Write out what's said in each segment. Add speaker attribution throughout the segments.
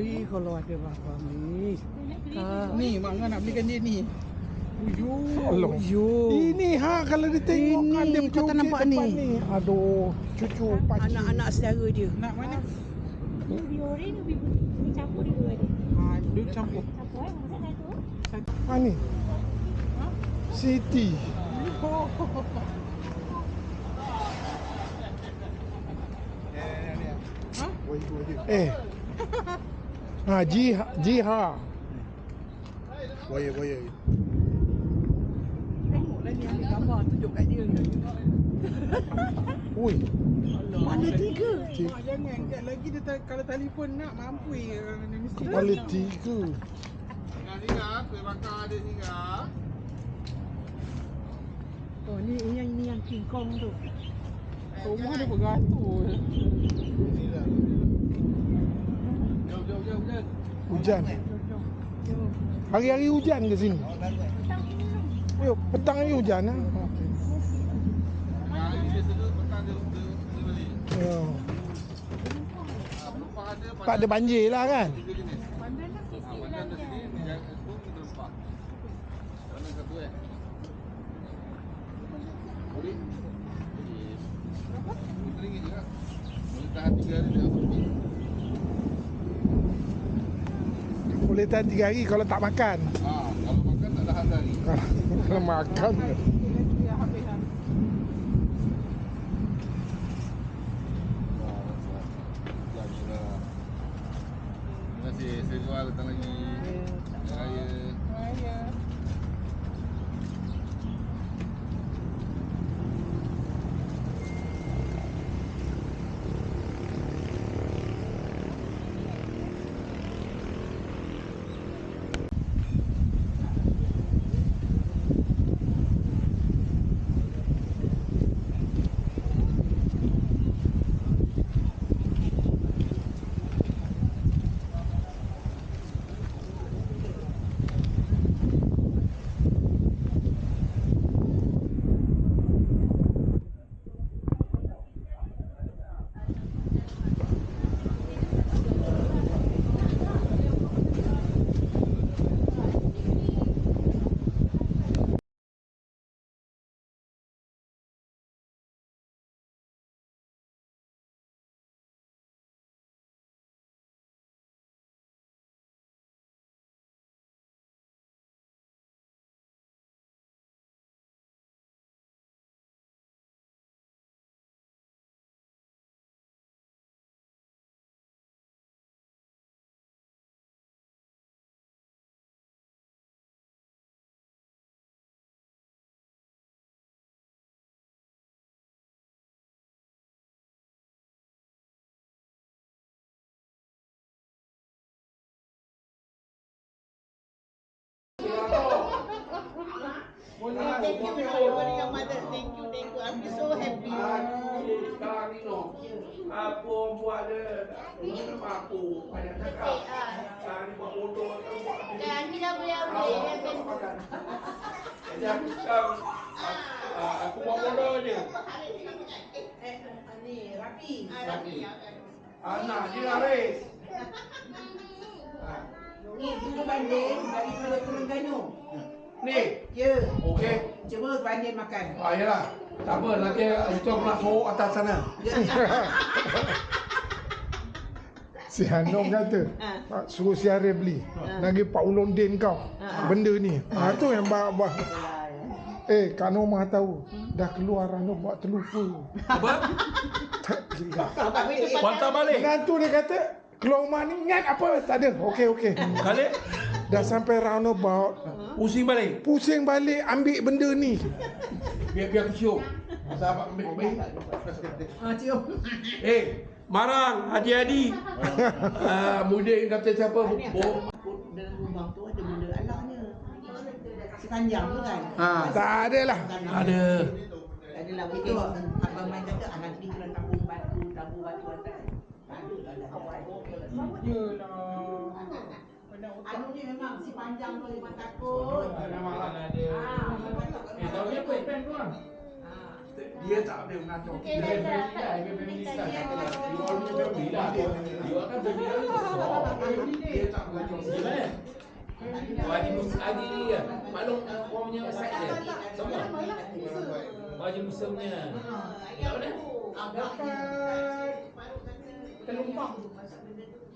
Speaker 1: Eh kalau ada bapa ni. Ha, ni mak Ngah nak belikan dia ni.
Speaker 2: Allah.
Speaker 1: uyo.
Speaker 2: Ini ha kalau dia tengok
Speaker 3: Ini,
Speaker 2: ada
Speaker 3: kau tak nampak
Speaker 2: depan
Speaker 3: ni?
Speaker 2: Aduh, cucu pakcik.
Speaker 3: anak-anak saudara dia.
Speaker 1: Nak mana?
Speaker 4: Video ni lebih lebih campur dua dia.
Speaker 1: Ha, duduk campur.
Speaker 4: Campur eh, mana satu?
Speaker 2: Ha ni. Siti.
Speaker 1: Ha?
Speaker 2: Eh. Ha ji jiha.
Speaker 5: Buaya, buaya.
Speaker 3: Tengoklah ni ambil gambar tunjuk kat dia.
Speaker 2: Ui.
Speaker 3: Mana tiga?
Speaker 1: Mak jangan. Sekejap lagi dia ta- kalau telefon nak mampu ya. Ni mesti.
Speaker 2: Kali tiga.
Speaker 5: Singa-singa, kuih bakar ada singa.
Speaker 3: Oh ni yang ini yang King Kong tu.
Speaker 1: Rumah dia beratur.
Speaker 5: Jom,
Speaker 2: Hujan. Hari-hari hujan ke sini? Oh, petang ni hujan ah. Ya.
Speaker 5: Ha,
Speaker 2: Tak ada banjir lah kan?
Speaker 5: tiga jenis. Ha, pandan dah sini, ni yang tu kita rempah. Pandan satu eh. Boleh? Berapa? RM5 je lah. Boleh tahan tiga hari dia sepi.
Speaker 2: Boleh tahan tiga hari kalau tak makan.
Speaker 5: Ha, kalau makan tak tahan sehari.
Speaker 2: Kalau, kalau makan.
Speaker 5: Terima kasih. Saya jual datang lagi. Raya.
Speaker 3: Thank you for your mother. Thank you, thank you. I'm so happy.
Speaker 2: Sekarang ni no. Apa buat dia? Mana mampu? Banyak cakap. Ah, ni buat bodoh.
Speaker 4: Dan kita boleh ambil
Speaker 2: makan. Jadi aku sekarang ah, aku buat bodoh je.
Speaker 3: Ni rapi.
Speaker 5: Rapi.
Speaker 2: Anak dia Haris.
Speaker 3: Ni dulu banding daripada Terengganu.
Speaker 2: Ni,
Speaker 3: Ya,
Speaker 2: okey.
Speaker 3: cuba banding makan.
Speaker 2: Ah, yalah. Tak apa, nanti itu aku nak sorok atas sana. si Hanong kata,
Speaker 3: Ha.
Speaker 2: "Pak, suruh si Arif beli. Lagi Pak Ulun Din kau. Benda ni. Ha, tu yang bah, bah. Eh, Kak Nomah tahu. Dah keluar Rano buat terlupa.
Speaker 1: Apa?
Speaker 2: Tak-
Speaker 5: cakap.
Speaker 4: Hantar balik.
Speaker 5: Menantu dia kata, keluar rumah ni ingat apa? Tak ada. Okey, okey.
Speaker 4: Kali
Speaker 5: Dah sampai roundabout,
Speaker 4: pusing balik.
Speaker 5: pusing balik ambil benda ni.
Speaker 4: Biar biar aku cium. Sahabat ambil baik.
Speaker 3: Ah, cium.
Speaker 4: Eh, Marang, Haji Adi. Ah, muda yang kata siapa? Bo.
Speaker 3: Dalam lubang tu ada benda alaknya. Sekanjang tu kan.
Speaker 4: Ha.
Speaker 5: Tak ada lah.
Speaker 4: Ada.
Speaker 3: Ada lah betul. Abang main kata ah, nanti kalau tabung batu, tabung batu atas. Tak ada tak ada.
Speaker 1: Yelah.
Speaker 3: Anu ni memang si panjang tu memang takut.
Speaker 4: Memanglah.
Speaker 3: Ah, memang takut.
Speaker 1: Eh, tahu ni apa? Pen tu lah.
Speaker 4: Dia tak ada mengatur.
Speaker 6: Okay, dah dah. Tak
Speaker 4: Dia tak mengatur.
Speaker 7: Haji Musa Haji ni ya. Maklum orang punya site dia. Semua. Haji Musa punya. Tak mana?
Speaker 3: Kelumpang.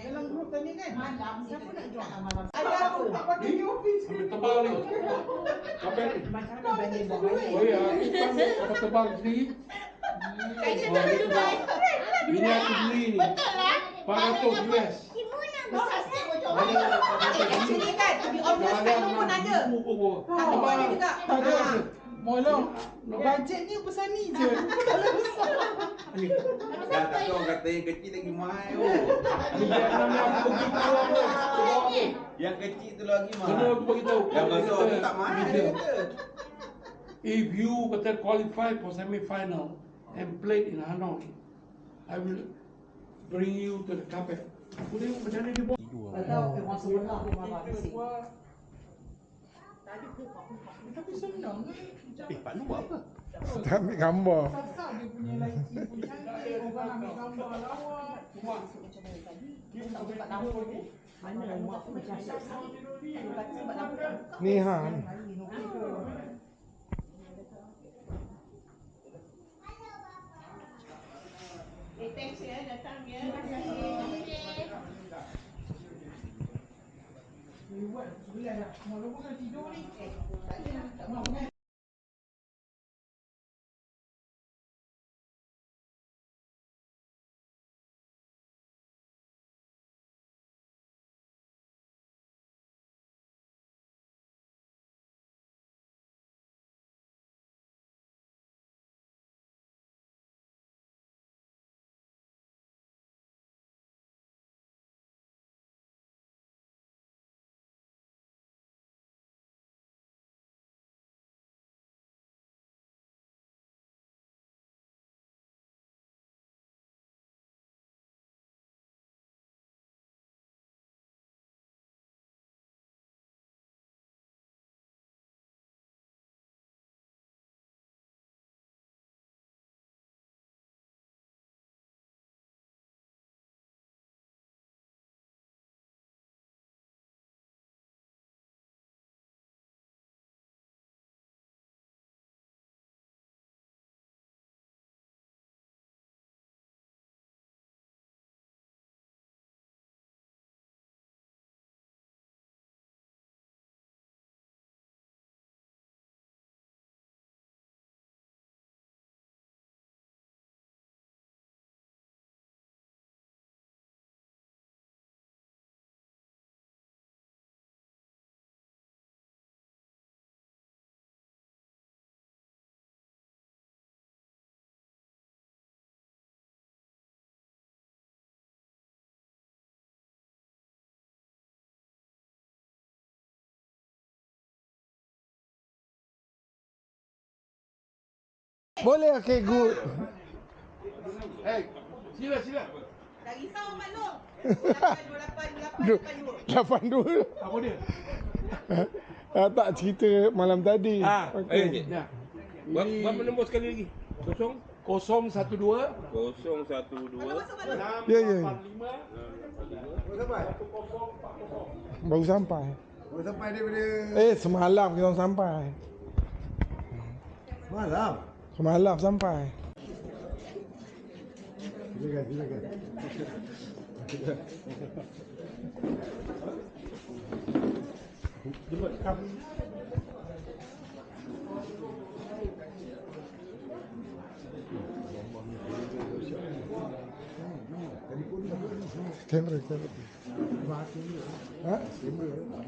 Speaker 3: Dalam grup tadi kan? Malam Siapa nak join? malam.
Speaker 1: Ada aku tak pakai office.
Speaker 4: Sampai tebal ni. Sampai ni.
Speaker 3: Macam buat balik
Speaker 4: Oh ya, aku kan dapat tebal sendiri.
Speaker 6: Kayaknya tak ada juga.
Speaker 4: Ini aku beli ni. 400 US.
Speaker 3: Actually kan Di office kan pun ada Kami pun ada. juga.
Speaker 1: Tak ada. Molo. Bajet ni besar ni je.
Speaker 8: Dah tak tahu kata yang kecil lagi mahal oh.
Speaker 4: Ni ni.
Speaker 8: Yang kecil tu lagi
Speaker 4: Kena
Speaker 8: mahal.
Speaker 4: aku bagi tahu.
Speaker 8: Yang besar tu tak mahal dia
Speaker 4: Dia.
Speaker 8: kata.
Speaker 4: If you kata qualify for semi-final and played in Hanoi, I will bring you to the carpet. Tengok macam mana dia buat.
Speaker 3: Tahu orang sebelah pun marah bising
Speaker 1: Tapi senang kan.
Speaker 8: Eh, Pak Lu buat apa?
Speaker 5: Tak ambil gambar.
Speaker 1: Sasa dia punya lighting pun cantik. Orang ambil gambar lawa.
Speaker 3: Mana mak aku macam Aku kata sebab lampu
Speaker 5: Ni ha. ni.
Speaker 3: Eh thanks ya datang ya
Speaker 1: Buat sebelah lah. Molo pun kan tidur ni.
Speaker 5: Boleh okey good.
Speaker 4: Eh, sila sila.
Speaker 3: Tak risau Mak Long 28, 28,
Speaker 5: Du,
Speaker 3: 28
Speaker 5: lapan dua.
Speaker 4: Apa dia?
Speaker 5: Ah, tak cerita malam tadi.
Speaker 4: Ah,
Speaker 5: Okey.
Speaker 4: eh, ya. Buat, buat nombor sekali lagi. 0 0 Kosong satu dua.
Speaker 8: 012
Speaker 2: Ya, ya. ya.
Speaker 4: lima.
Speaker 2: Baru sampai.
Speaker 5: Baru sampai daripada
Speaker 2: Eh, semalam kita sampai.
Speaker 5: malam.
Speaker 2: Semalam sampai.
Speaker 5: Silakan, silakan.
Speaker 2: Kamera, kamera. Ha?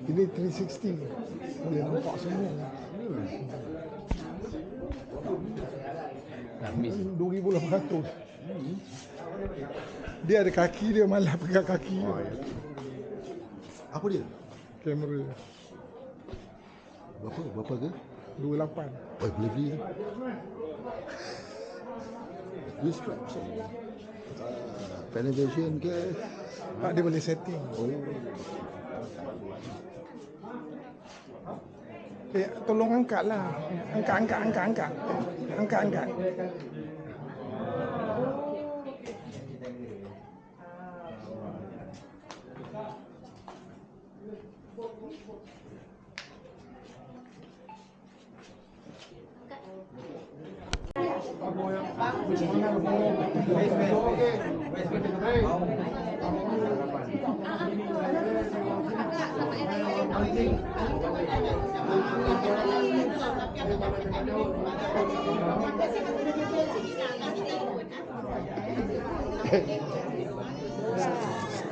Speaker 2: Ini 360. Boleh nampak semua.
Speaker 7: Habis.
Speaker 2: 2800. Dia ada kaki dia malah pegang kaki dia.
Speaker 5: Apa dia?
Speaker 2: Kamera
Speaker 5: Berapa? Berapa ke?
Speaker 2: 28.
Speaker 5: Oh, boleh beli. Straps. Uh, Penetration ke?
Speaker 2: Tak dia boleh setting.
Speaker 5: Oh.
Speaker 2: eh, tolong angkatlah. Angkat, angkat, angkat, angkat. Angkat, angkat. Wes, wes, wes, wes, wes, wes, wes,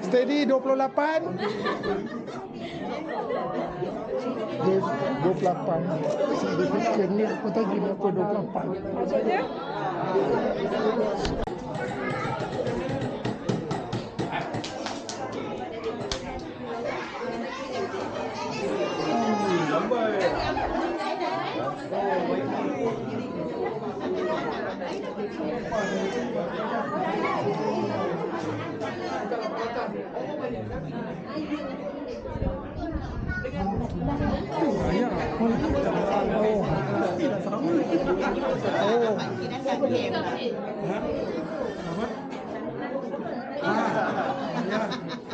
Speaker 2: Steady 28. Dia 28. Signifikan ni aku tadi dia apa 28. Oh.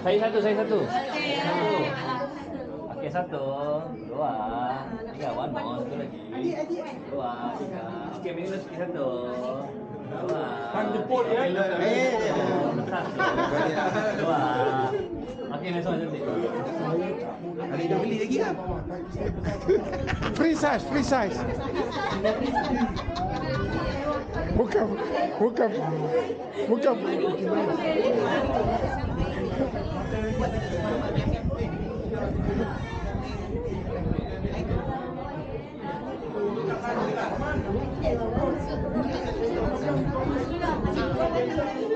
Speaker 7: Saya satu, saya satu. Satu. Okey, satu, dua, tiga, one more, satu lagi. Dua, tiga. Okey, minus sikit satu. Dua.
Speaker 4: Hang jemput, ya?
Speaker 7: Satu. Dua. Okey, besok cantik.
Speaker 3: Ada dia beli lagi kan?
Speaker 2: Free size, free size. Bukan, bukan, bukan.
Speaker 6: 我需要
Speaker 2: 很多温暖
Speaker 1: 的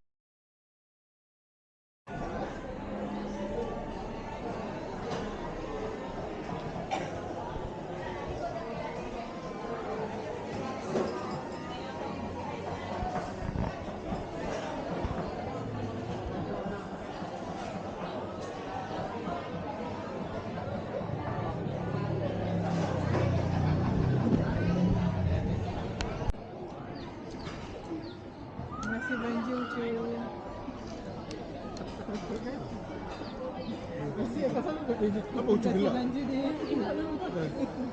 Speaker 1: pasal apa
Speaker 5: ucu gelap?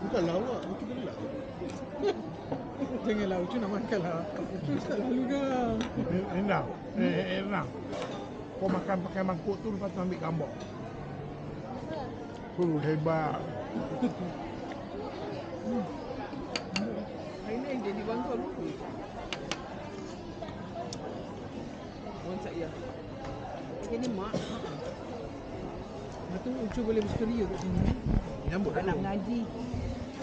Speaker 5: Bukan lawak, ucu gelap.
Speaker 1: Janganlah Ucu nak makan lah. Lalu dah.
Speaker 2: Eh, Enak. Eh, enak. Kau makan pakai mangkuk tu lepas tu ambil gambar. Uh, hebat.
Speaker 1: Hari ni jadi bangkau dulu. Orang saya. Jadi mak. Lepas tu Ucu boleh bersedia kat sini.
Speaker 5: Nyambut
Speaker 3: Tak nak mengaji.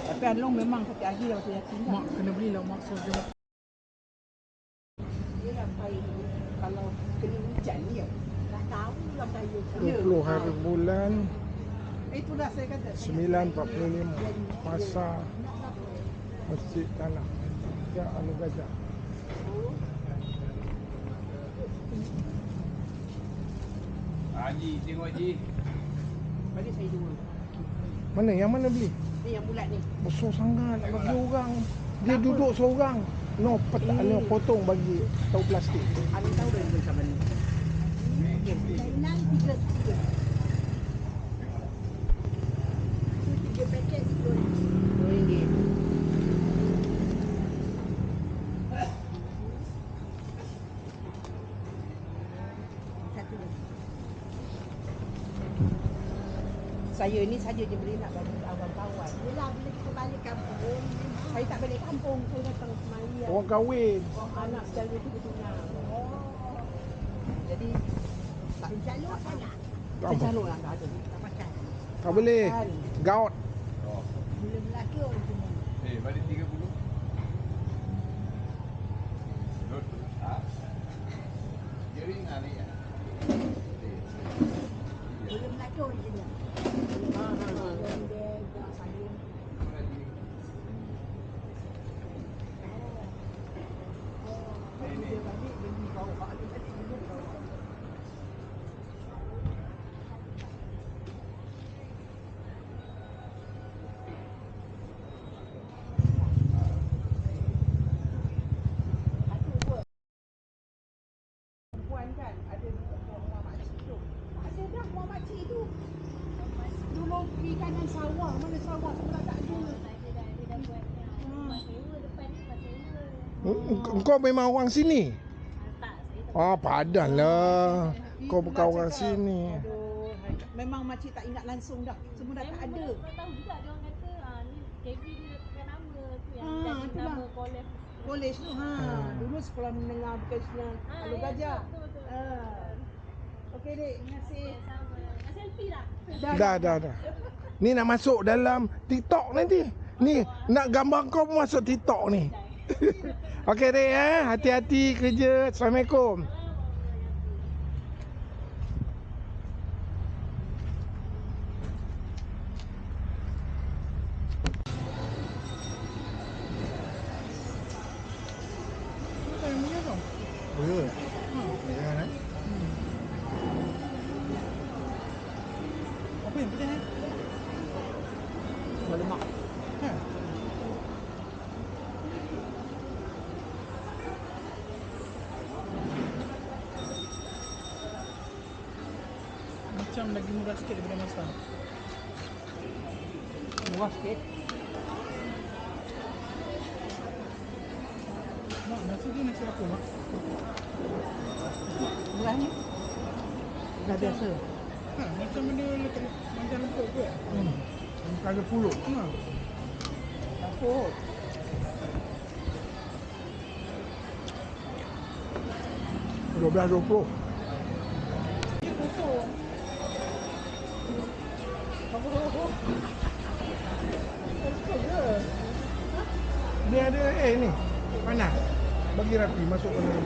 Speaker 3: Tapi Anlong memang sakit hati lah waktu yakin.
Speaker 1: Mak kena belilah mak sos dia.
Speaker 3: Dia sampai kalau kena hujan ni ya. Dah tahu lah saya.
Speaker 2: 20 hari bulan
Speaker 3: Itu dah saya kata.
Speaker 2: 945 Masa Masjid Tanah Ya Anu Gajah
Speaker 8: Haji, tengok Haji.
Speaker 3: Bagi saya dua.
Speaker 2: Mana yang mana beli?
Speaker 3: Ni yang bulat ni.
Speaker 2: Besar sangat nak bagi orang Dia duduk seorang No, petak no, potong bagi tahu plastik
Speaker 3: Ani tahu dah dia macam mana.
Speaker 6: Enam tiga tiga. Tiga paket sepuluh.
Speaker 3: Saya ni saja je boleh nak bagi abang kawan.
Speaker 6: Yelah bila kita balik kampung.
Speaker 3: Saya tak balik kampung, saya datang semaya.
Speaker 2: Orang kahwin
Speaker 3: Anak secara itu betul Jadi tak
Speaker 6: Jalur tak nak.
Speaker 2: Tak
Speaker 3: calon lah tak ada.
Speaker 6: Tak pakai.
Speaker 2: Tak boleh Gaut
Speaker 6: Bila melaki orang semua.
Speaker 8: Eh, balik 30. Duduk. Ah. Jaring hari ya.
Speaker 6: Bila melaki orang
Speaker 3: kan ada rumah makcik tu. Ada dah rumah makcik tu. Pergi kanan sawah, mana sawah sebelah tak ada.
Speaker 2: Engkau engkau memang orang sini
Speaker 6: Ah, Tak, saya tak.
Speaker 2: Ah padan lah Kau bukan orang
Speaker 3: cakap.
Speaker 2: sini
Speaker 3: Aduh, memang makcik tak ingat langsung dah. Semua dah tak ada.
Speaker 6: tak tahu juga dia orang kata ah ni KB dia letakkan nama tu yang
Speaker 3: Ah, itulah.
Speaker 6: nama kolej.
Speaker 3: College tu ha. Dulu sekolah menengah vocational
Speaker 6: Ah,
Speaker 3: Kalau
Speaker 6: ya,
Speaker 3: gajah.
Speaker 6: betul.
Speaker 3: Ah. Okey dek, terima kasih.
Speaker 2: Dah dah dah. Ni nak masuk dalam TikTok nanti. Ni nak gambar kau pun masuk TikTok ni. Okey dek eh. Hati-hati kerja. Assalamualaikum
Speaker 1: Macam lagi murah sikit daripada masa.
Speaker 3: Murah sikit.
Speaker 1: Mak, nasi dia nasi apa mak?
Speaker 3: Murah ni. Dah biasa.
Speaker 1: Ha, macam mana letak macam lempuk ke?
Speaker 2: hmm. Muka ada pulut
Speaker 1: Ha.
Speaker 3: Takut.
Speaker 2: Dua belas dua puluh
Speaker 1: Kosong ke?
Speaker 2: Ni ada eh ni Panas Bagi rapi masuk ke dalam